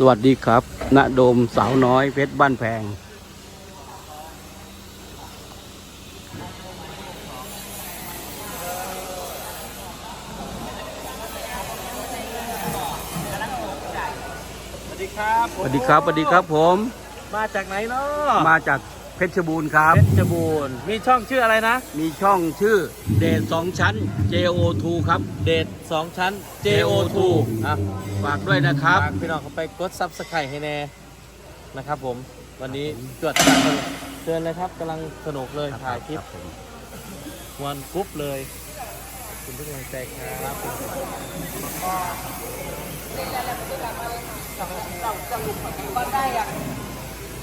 สวัสดีครับ ณโดมสาวน้อยเพชรบ้านแพง สวัสดีครับสวัสดีครับ สวัสดีครับผม มาจากไหนเนาะมาจาก เพชรบูรณ์ครับ เพชรบูรณ์มีช่องชื่ออะไรนะ มีช่องชื่อเดชสองชั้น JO2 ครับ เดทสองชั้น JO2 อะฝากด้วยนะครับฝากพี่น้องเขาไปกดซับสไครต์ให้แน่นะครับผมวันนี้จวดจัดเลยเชิญเลยครับกำลังสนุกเลยถ่ายคลิปวันกรุ๊ปเลยคุณทุกกำลังใจครับ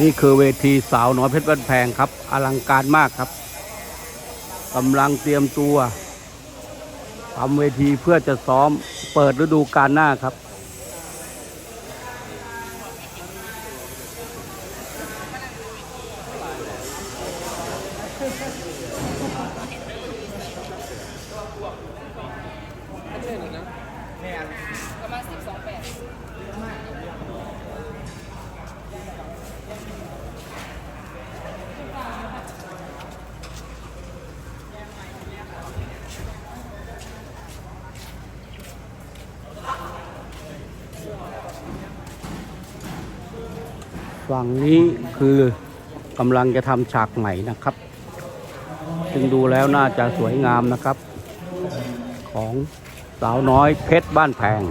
นี่คือเวทีสาวน้อยเพชรบ้านแพงครับ อลังการมากครับกำลังเตรียมตัวทำเวทีเพื่อจะซ้อมเปิดฤดูกาลหน้าครับ ฝั่งนี้คือกำลังจะทำฉากใหม่นะครับ ซึ่งดูแล้วน่าจะสวยงามนะครับ ของสาวน้อยเพชรบ้านแพง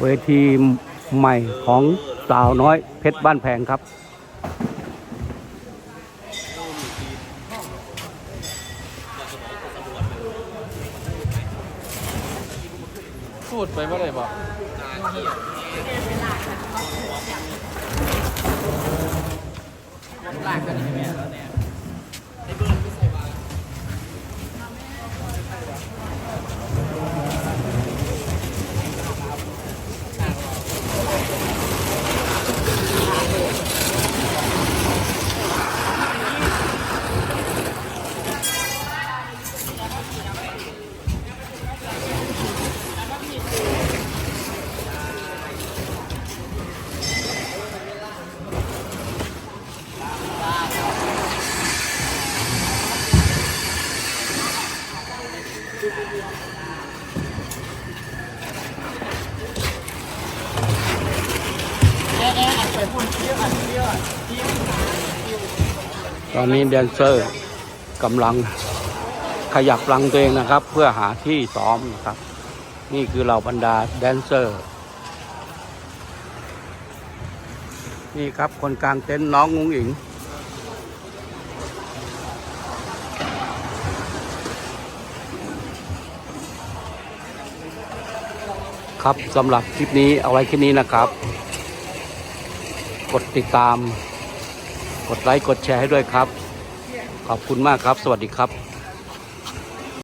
เวทีใหม่ของสาวน้อยเพชรบ้านแพงครับ พูดไปว่าอะไรบอกแตอนนี้แดนเซอร์กำลังขยับรังตัวเองนะครับ เพื่อหาที่ซ้อมนะครับ นี่คือเหล่าบรรดาแดนเซอร์ นี่ครับคนกลางเต็นท์น้องงุ้งอิงครับสำหรับคลิปนี้เอาไว้แค่นี้นะครับ กดติดตาม กดไลค์ กดแชร์ให้ด้วยครับ ขอบคุณมากครับ สวัสดีครับ